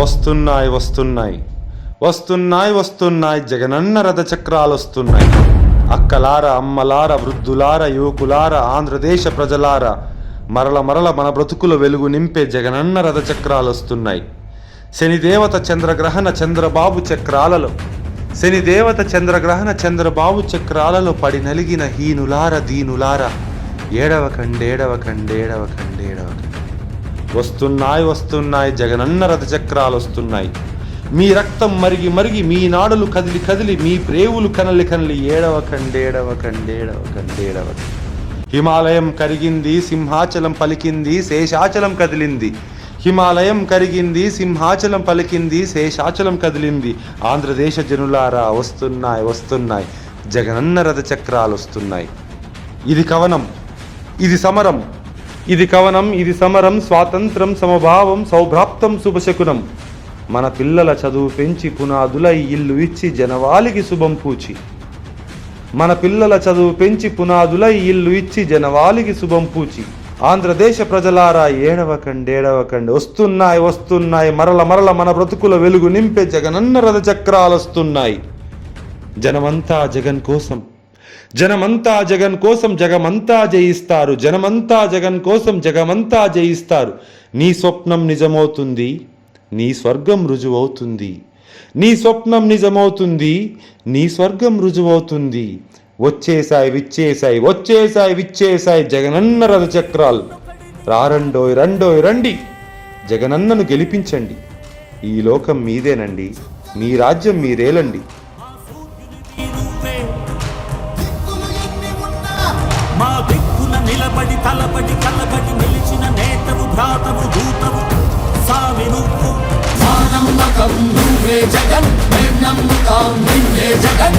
వస్తున్నాయి వస్తున్నాయి. వస్తున్నాయి వస్తున్నాయి జగనన్న రథ చక్రాలు వస్తున్నాయి. అక్కలార అమ్మలార వృద్ధులార యువకులార ఆంధ్రదేశ ప్రజలార మరల మరల మన బ్రతుకుల వెలుగు నింపే జగనన్న రథ చక్రాలు వస్తున్నాయి. శనిదేవత చంద్రగ్రహణ చంద్రబాబు చక్రాలలో శనిదేవత చంద్రగ్రహణ చంద్రబాబు చక్రాలలో పడి నలిగిన హీనులార దీనులార ఏడవ కండేడవ కండేడవ కండేడవ కండి వస్తున్నాయి వస్తున్నాయి జగనన్న రథచక్రాలు వస్తున్నాయి. మీ రక్తం మరిగి మరిగి మీ నాడులు కదిలి కదిలి మీ ప్రేవులు కనలి కనలి ఏడవ కండేడవ కండేడవ కండేడవ హిమాలయం కరిగింది సింహాచలం పలికింది శేషాచలం కదిలింది. హిమాలయం కరిగింది సింహాచలం పలికింది శేషాచలం కదిలింది. ఆంధ్రదేశ జనులారా వస్తున్నాయి వస్తున్నాయి. జగనన్న రథ చక్రాలు వస్తున్నాయి. ఇది కవనం ఇది సమరం. ఇది కవనం ఇది సమరం స్వాతంత్రం సమభావం సౌభ్రాప్తం శుభశకునం. మన పిల్లల చదువు పెంచి పునాదులై ఇల్లు ఇచ్చి జనవాలికి శుభం పూచి. మన పిల్లల చదువు పెంచి పునాదులై ఇల్లు ఇచ్చి జనవాలికి శుభం పూచి. ఆంధ్రదేశ ప్రజలారా ఏడవకండి వస్తున్నాయి వస్తున్నాయి. మరల మరల మన బ్రతుకుల వెలుగు నింపే జగనన్న రథచక్రాలు వస్తున్నాయి జనమంతా జగన్ కోసం జనమంతా జగన్ కోసం జగమంతా జయిస్తారు. జనమంతా జగన్ కోసం జగమంతా జయిస్తారు. నీ స్వప్నం నిజమవుతుంది నీ స్వర్గం రుజువవుతుంది. నీ స్వప్నం నిజమవుతుంది నీ స్వర్గం రుజువవుతుంది. వచ్చేసాయి విచ్చేసాయి వచ్చేసాయి విచ్చేసాయి జగనన్న రథ చక్రాలు రారండోయ్ రండోయ్ రండి. జగనన్నను గెలిపించండి. ఈ లోకం మీదేనండి మీ రాజ్యం మీరేలండి నిలబడి తలబడి కలబడి నిలిచిన నేతవు భ్రాతవు దూతవు. సామి నువ్వు జగన్ జగన్.